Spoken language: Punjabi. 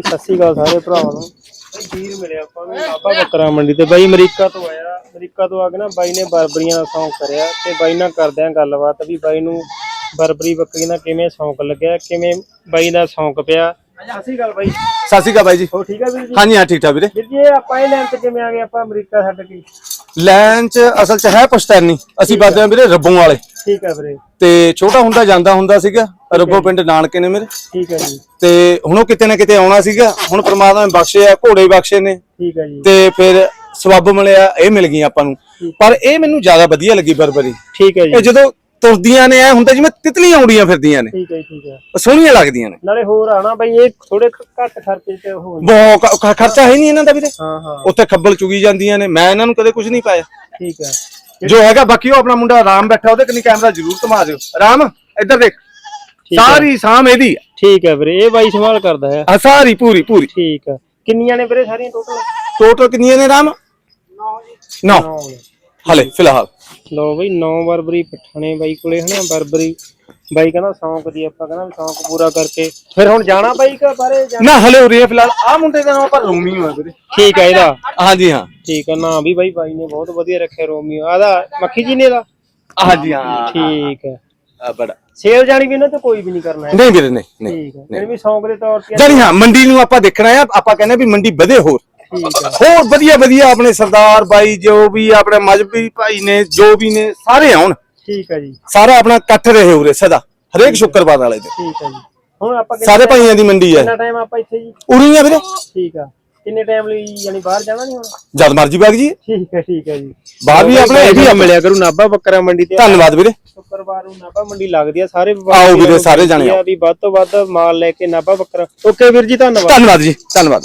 ਸਤਿ ਸ਼੍ਰੀ ਅਕਾਲ ਸਾਰੇ ਭਰਾਵਾਂ ਨੂੰ। ਵੀਰ ਮਿਲਿਆ ਆਪਾਂ ਨੂੰ। ਆਪਾਂ ਬੱਕਰਾ ਮੰਡੀ ਤੇ। ਬਾਈ ਅਮਰੀਕਾ ਤੋਂ ਆਇਆ। ਅਮਰੀਕਾ ਤੋਂ ਆ ਕੇ ਨਾ ਬਾਈ ਨੇ ਬਰਬਰੀਆਂ ਦਾ ਸ਼ੌਂਕ ਕਰਿਆ ਤੇ ਬਾਈ ਨਾਲ ਕਰਦੇ ਆਂ ਗੱਲਬਾਤ ਵੀ ਬਾਈ ਨੂੰ ਬਰਬਰੀ ਬੱਕਰੀ ਦਾ ਕਿਵੇਂ ਸ਼ੌਂਕ ਲੱਗਿਆ ਕਿਵੇਂ ਬਾਈ ਦਾ ਸ਼ੌਂਕ ਪਿਆ। ਸਤਿ ਸ਼੍ਰੀ ਅਕਾਲ ਬਾਈ। ਸਤਿ ਸ਼੍ਰੀ ਅਕਾਲ ਬਾਈ ਜੀ। ਹੋ ਠੀਕ ਆ ਵੀਰ ਜੀ? ਹਾਂਜੀ ਹਾਂ ਠੀਕ ਠਾਕ ਵੀਰੇ। ਵੀਰ ਜੀ ਇਹ ਆਪਾਂ ਇਹ ਲੈਣ ਤੇ ਕਿਵੇਂ ਆ ਗਏ? ਆਪਾਂ ਅਮਰੀਕਾ ਛੱਡ ਕੇ। ਲੈਣ ਚ ਅਸਲ ਚ ਹੈ ਪੁਸ਼ਤੈਨੀ ਅਸੀਂ ਬਾਦੇ ਵੀਰੇ ਰੱਬੋਂ ਵਾਲੇ। ਠੀਕ ਆ ਵੀਰੇ। ਤੇ ਛੋਟਾ ਹੁੰਦਾ ਜਾਂਦਾ ਹੁੰਦਾ ਸੀਗਾ। ਰੱਬੋ ਪਿੰਡ ਨਾਨਕੇ ਨੇ ਮੇਰੇ। ਠੀਕ ਆ ਜੀ। ਤੇ ਹੁਣ ਉਹ ਕਿਤੇ ਨਾ ਕਿਤੇ ਆਉਣਾ ਸੀਗਾ। ਹੁਣ ਪ੍ਰਮਾਤਮਾ ਨੇ ਬਖਸ਼ਿਆ ਘੋੜੇ ਬਖਸ਼ੇ ਨੇ। ਠੀਕ ਆ ਜੀ। ਤੇ ਫਿਰ ਸਬੱਬ ਮਿਲਿਆ ਇਹ ਮਿਲ ਗਈ ਆਪਾਂ ਨੂੰ। ਪਰ ਇਹ ਮੈਨੂੰ ਜ਼ਿਆਦਾ ਵਧੀਆ ਲੱਗੀ ਬਰਬਰੀ। ਠੀਕ ਆ ਇਹ ਜੀ ਜਦੋਂ ਤੁਰਦੀਆਂ ਨੇ ਐ ਹੁੰਦਾ ਜਿਵੇਂ ਤਿਤਲੀਆਂ ਉੜੀਆਂ ਫਿਰਦੀਆਂ ਨੇ। ਠੀਕ ਆ ਜੀ ਠੀਕ ਆ ਉਹ ਸੋਹਣੀਆਂ ਲੱਗਦੀਆਂ ਨੇ। ਨਾਲੇ ਹੋਰ ਆਣਾ ਬਾਈ ਇਹ ਥੋੜੇ ਘੱਟ ਖਰਚੇ ਤੇ ਹੋ ਬਹੁਤ ਖਰਚਾ ਹੈ ਨਹੀਂ ਇਹਨਾਂ ਦਾ ਵੀਰੇ। ਹਾਂ ਹਾਂ। ਉੱਥੇ ਖੱਬਲ ਚੁਗੀ ਜਾਂਦੀਆਂ ਨੇ। ਮੈਂ ਇਹਨਾਂ ਨੂੰ ਕਦੇ ਕੁਝ ਨਹੀਂ ਪਾਇਆ। ਠੀਕ ਆ ਜੋ ਹੈਗਾ ਬਾਕੀ ਉਹ ਆਪਣਾ ਮੁੰਡਾ ਆਰਾਮ ਬੈਠਾ ਉਹਦੇ ਕਨੀ ਕੈਮਰਾ ਜ਼ਰੂਰ ਘੁਮਾ ਦਿਓ। ਆਰਾਮ ਇੱਧਰ ਦੇਖ। ਸਾਰੀ ਸਾਮ ਇਹਦੀ। ਆ ਠੀਕ ਹੈ ਵੀਰੇ ਇਹ ਬਾਈ ਸੰਭਾਲ ਕਰਦਾ ਹੈ। ਆਹ ਸਾਰੀ ਪੂਰੀ ਪੂਰੀ। ਠੀਕ ਹੈ। ਕਿੰਨੀਆਂ ਨੇ ਵੀਰੇ ਸਾਰੀਆਂ ਟੋਟਲ ਟੋਟਲ ਕਿੰਨੀਆਂ ਨੇ ਰਾਮ? 9 ਹਲੇ ਫਿਲਹਾਲ। ਲੋ ਬਈ 9 ਬਰਬਰੀ ਪਠਾਣੇ ਬਾਈ ਕੋਲੇ ਹਨਾ ਬਰਬਰੀ। ਬਾਈ ਕਹਿੰਦਾ ਸ਼ੌਂਕ ਦੀ ਆਪਾਂ ਕਹਿੰਦਾ ਵੀ ਸ਼ੌਂਕ ਪੂਰਾ ਕਰਕੇ। ਫਿਰ ਹੁਣ ਜਾਣਾ ਬਾਈ ਕਾ ਬਾਰੇ ਜਾਣਾ ਨਾ ਹਲੇ ਉਰੇ ਆ ਫਿਲਹਾਲ। ਆ ਮੁੰਡੇ ਦਾ ਨਾਮ ਪਰ ਰੋਮੀਓ ਹੈ ਵੀਰੇ। ਠੀਕ ਹੈ ਇਹਦਾ। ਹਾਂਜੀ ਹਾਂ। ਠੀਕ ਹੈ ਨਾ ਵੀ ਬਾਈ ਬਾਈ ਨੇ ਬਹੁਤ ਵਧੀਆ ਰੱਖਿਆ ਰੋਮੀਓ। ਆਦਾ ਮੱਖੀ ਜੀ ਨੇ ਦਾ ਹਾਂਜੀ ਹਾਂ ਠੀਕ ਹੈ। ਆ। ਬੜਾ ਸੇਲ ਜਾਣੀ ਵੀ ਇਹਨਾਂ ਤੇ ਕੋਈ ਵੀ ਨਹੀਂ ਕਰਨਾ ਹੈ। ਨਹੀਂ ਵੀਰੇ ਨਹੀਂ ਨਹੀਂ ਠੀਕ ਹੈ। ਯਾਨੀ ਵੀ ਸ਼ੌਂਕ ਦੇ ਤੌਰ ਤੇ ਜਾਨੀ ਹਾਂ ਮੰਡੀ ਨੂੰ ਆਪਾਂ ਦੇਖਣਾ ਆ ਆਪਾਂ ਕਹਿੰਦੇ ਵੀ ਮੰਡੀ ਵਧੇ ਹੋਰ। ਠੀਕ ਹੈ। ਹੋਰ ਵਧੀਆ ਵਧੀਆ ਆਪਣੇ ਸਰਦਾਰ ਬਾਈ ਜੋ ਵੀ ਆਪਣੇ ਮਜਬੀ ਭਾਈ ਨੇ ਜੋ ਵੀ ਨੇ ਸਾਰੇ ਆਉਣ। ਠੀਕ ਹੈ ਜੀ। ਸਾਰਾ ਆਪਣਾ ਇਕੱਠ ਰਹੇ ਉਰੇ ਸਦਾ ਹਰੇਕ ਸ਼ੁੱਕਰਵਾਰ ਵਾਲੇ ਦਿਨ। ਠੀਕ ਹੈ ਜੀ। ਹੁਣ ਆਪਾਂ ਸਾਰੇ ਭਾਈਆਂ ਦੀ ਮੰਡੀ ਹੈ। ਕਿੰਨਾ ਟਾਈਮ ਆਪਾਂ ਇੱਥੇ ਜੀ? ਉਰੀ ਆ ਵੀਰੇ। ਠੀਕ ਆ। ਕਿੰਨੇ ਟਾਈਮ ਲਈ ਯਾਨੀ ਬਾਹਰ ਜਾਣਾ ਨਹੀਂ ਹੁਣ? ਜਦ ਮਰਜ਼ੀ ਬਾਗ ਜੀ। ਠੀਕ ਹੈ ਠੀਕ ਹੈ ਜੀ। ਬਾਹਰ ਵੀ ਆਪਣੇ ਇਹ ਵੀ ਆ। ਮਿਲਿਆ ਕਰੂ ਨਾਭਾ ਬੱਕਰਾ ਮੰਡੀ ਤੇ। ਧੰਨਵਾਦ ਵੀਰੇ। ਸ਼ੁੱਕਰਵਾਰ ਨੂੰ ਨਾਭਾ ਮੰਡੀ ਲੱਗਦੀ ਆ ਸਾਰੇ ਆਓ ਵੀਰੇ, ਸਾਰੇ ਜਾਣੇ ਆ ਵੀ ਵੱਧ ਤੋਂ ਵੱਧ ਮਾਲ ਲੈ ਕੇ ਨਾਭਾ ਬੱਕਰਾ। ਓਕੇ ਵੀਰ ਜੀ ਧੰਨਵਾਦ। ਧੰਨਵਾਦ ਜੀ ਧੰਨਵਾਦ।